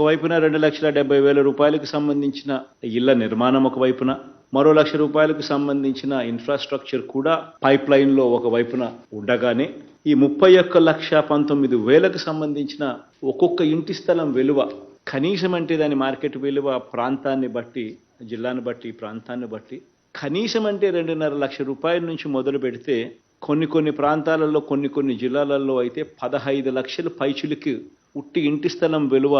ఒకవైపున రెండు లక్షల డెబ్బై వేల రూపాయలకు సంబంధించిన ఇళ్ళ నిర్మాణం ఒకవైపున మరో లక్ష రూపాయలకు సంబంధించిన ఇన్ఫ్రాస్ట్రక్చర్ కూడా పైప్ లైన్లో ఒకవైపున ఉండగానే ఈ ముప్పై ఒక్క లక్ష పంతొమ్మిది వేలకు సంబంధించిన ఒక్కొక్క ఇంటి స్థలం విలువ కనీసం అంటే దాని మార్కెట్ విలువ ప్రాంతాన్ని బట్టి జిల్లాను బట్టి ప్రాంతాన్ని బట్టి కనీసం అంటే రెండున్నర లక్ష రూపాయల నుంచి మొదలు పెడితే కొన్ని కొన్ని ప్రాంతాలలో కొన్ని కొన్ని జిల్లాలలో అయితే పదహైదు లక్షల పైచులకి ఉట్టి ఇంటి స్థలం విలువ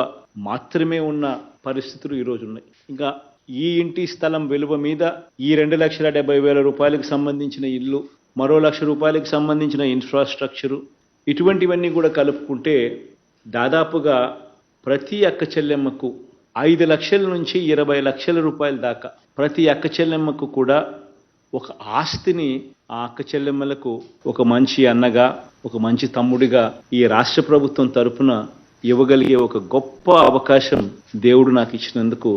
మాత్రమే ఉన్న పరిస్థితులు ఈరోజు ఉన్నాయి. ఇంకా ఈ ఇంటి స్థలం విలువ మీద ఈ రెండు లక్షల డెబ్బై వేల రూపాయలకు సంబంధించిన ఇల్లు మరో లక్ష రూపాయలకు సంబంధించిన ఇన్ఫ్రాస్ట్రక్చరు ఇటువంటివన్నీ కూడా కలుపుకుంటే దాదాపుగా ప్రతి అక్క చెల్లెమ్మకు ఐదు లక్షల నుంచి ఇరవై లక్షల రూపాయల దాకా ప్రతి అక్క చెల్లెమ్మకు కూడా ఒక ఆస్తిని ఆ అక్క చెల్లెమ్మలకు ఒక మంచి అన్నగా ఒక మంచి తమ్ముడిగా ఈ రాష్ట్ర ప్రభుత్వం తరపున ఇవ్వగలిగే ఒక గొప్ప అవకాశం దేవుడు నాకు ఇచ్చినందుకు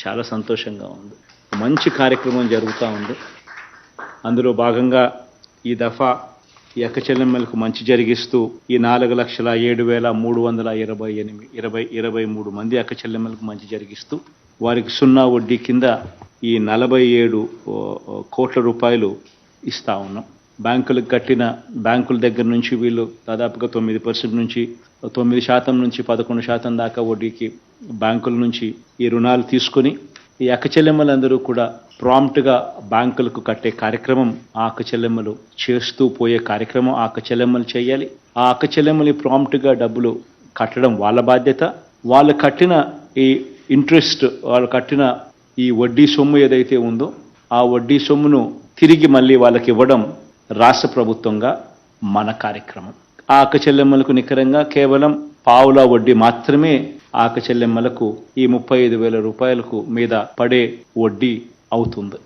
చాలా సంతోషంగా ఉంది. మంచి కార్యక్రమం జరుగుతూ ఉంది. అందులో భాగంగా ఈ దఫా ఈ అక్క చెల్లెమ్మలకు మంచి జరిగిస్తూ ఈ నాలుగు లక్షల ఏడు వేల మూడు వందల ఇరవై ఎనిమిది ఇరవై ఇరవై మూడు మంది అక్క చెల్లెమ్మలకు మంచి జరిగిస్తూ వారికి సున్నా వడ్డీ కింద ఈ నలభై ఏడు కోట్ల రూపాయలు ఇస్తా ఉన్నాం. బ్యాంకులకు కట్టిన బ్యాంకుల దగ్గర నుంచి వీళ్ళు దాదాపుగా తొమ్మిది పర్సెంట్ నుంచి తొమ్మిది శాతం నుంచి పదకొండు శాతం దాకా వడ్డీకి బ్యాంకుల నుంచి ఈ రుణాలు తీసుకొని ఈ అక్కచెల్లెమ్మలందరూ కూడా ప్రాంప్ట్గా బ్యాంకులకు కట్టే కార్యక్రమం ఆ అక్కచెల్లెమ్మలు చేస్తూ పోయే కార్యక్రమం ఆ అక్కచెల్లెమ్మలు చేయాలి. ఆ అక్కచెల్లెమ్మలు ప్రాంప్ట్గా డబ్బులు కట్టడం వాళ్ళ బాధ్యత. వాళ్ళు కట్టిన ఈ ఇంట్రెస్ట్ వాళ్ళు కట్టిన ఈ వడ్డీ సొమ్ము ఏదైతే ఉందో ఆ వడ్డీ సొమ్మును తిరిగి మళ్ళీ వాళ్ళకి ఇవ్వడం రాష్ట్ర ప్రభుత్వంగా మన కార్యక్రమం. ఆ అక్క చెల్లెమ్మలకు నికరంగా కేవలం పావుల వడ్డీ మాత్రమే ఆ అక్క చెల్లెమ్మలకు ఈ ముప్పై ఐదు వేల రూపాయలకు మీద పడే వడ్డీ అవుతుంది.